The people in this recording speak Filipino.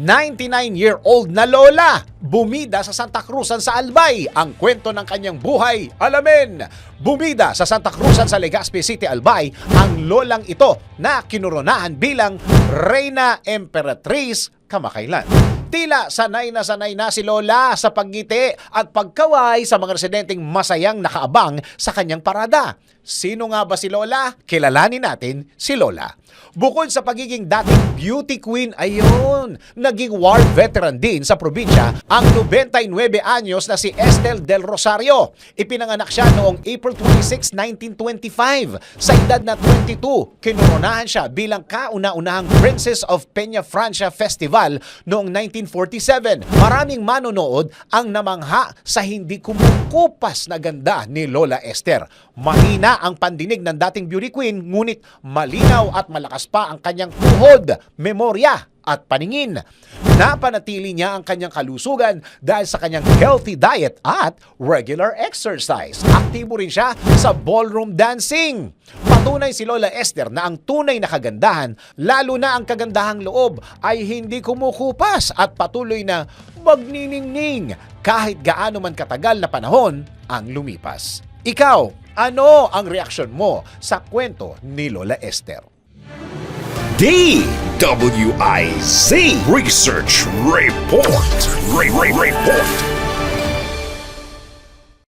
99-year-old na lola, bumida sa Santa Cruzan sa Albay. Ang kwento ng kanyang buhay, alamin. Bumida sa Santa Cruzan sa Legazpi City, Albay, ang lolang ito na kinuronahan bilang Reina Emperatriz kamakailan. Tila sanay na sanay na si Lola sa paggiti at pagkaway sa mga residenteng masayang nakaabang sa kanyang parada. Sino nga ba si Lola? Kilalanin natin si Lola. Bukod sa pagiging dating beauty queen, ayun, naging war veteran din sa probinsya ang 99 anyos na si Estel Del Rosario. Ipinanganak siya noong April 26, 1925. Sa edad na 22, kinuronahan siya bilang kauna-unahang Princess of Peña Francia Festival noong 1947. Maraming manonood ang namangha sa hindi kumukupas na ganda ni Lola Esther. Mahina ang pandinig ng dating beauty queen, ngunit malinaw at malakas pa ang kanyang tuhod, memorya at paningin. Napanatili niya ang kanyang kalusugan dahil sa kanyang healthy diet at regular exercise. Aktibo rin siya sa ballroom dancing. Patunay si Lola Esther na ang tunay na kagandahan, lalo na ang kagandahang loob, ay hindi kumukupas at patuloy na magniningning kahit gaano man katagal na panahon ang lumipas. Ikaw, ano ang reaksyon mo sa kwento ni Lola Esther? DWIZ Research Report. Re- Re- Report.